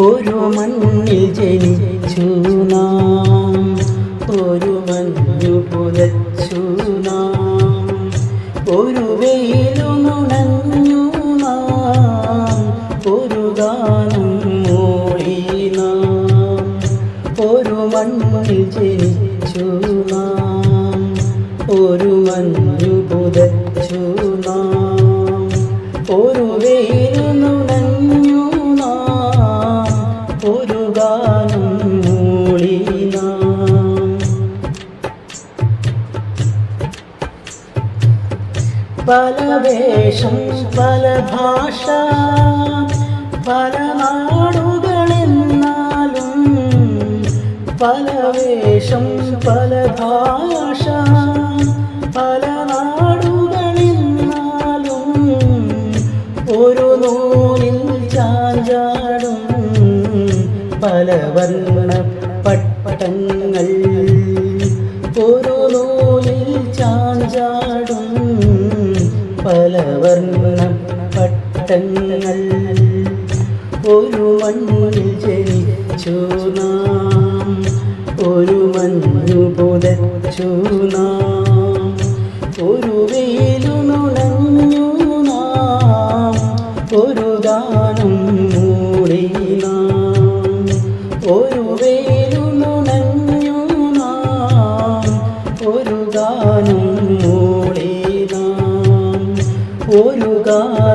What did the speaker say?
ഒരു മണ്ണിൽ ജനിച്ചു നാം. ഒരു മഞ്ഞു പുതച്ചു നാം. ഒരു വെയിലു നുണഞ്ഞു നാം. ഒരു ഗാനം മൂളി നാം. ഒരു മണ്ണിൽ ജനിച്ചു നാം. ഒരു മഞ്ഞു പുതച്ചു നാം. ഒരു വെയിലു നുണഞ്ഞു ഗാനം മൂളി നാം പല വേഷം പല ഭാഷ പല നാടുകളെന്നാലും പല വേഷം പല ഭാഷ പല നാടുകളെന്നാലും ഒരു നൂലിൽ ചാഞ്ചാടും പല വർണ പട്ടങ്ങൾ. ഒരു നൂലിൽ ചാഞ്ചാടും പല വർണ പട്ടങ്ങൾ. ഒരു മണ്ണിൽ ജനിച്ചു നാം ഒരു മണ്ണു പുതച്ചു നാം. ഒരു വെയിലുണഞ്ഞു നാം ഒരു ഗാനം മൂടി നാം. ഒരു വേലുണഞ്ഞു നാം ഒരു ഗാനം മൂളി നാം ഒരു ഗാനം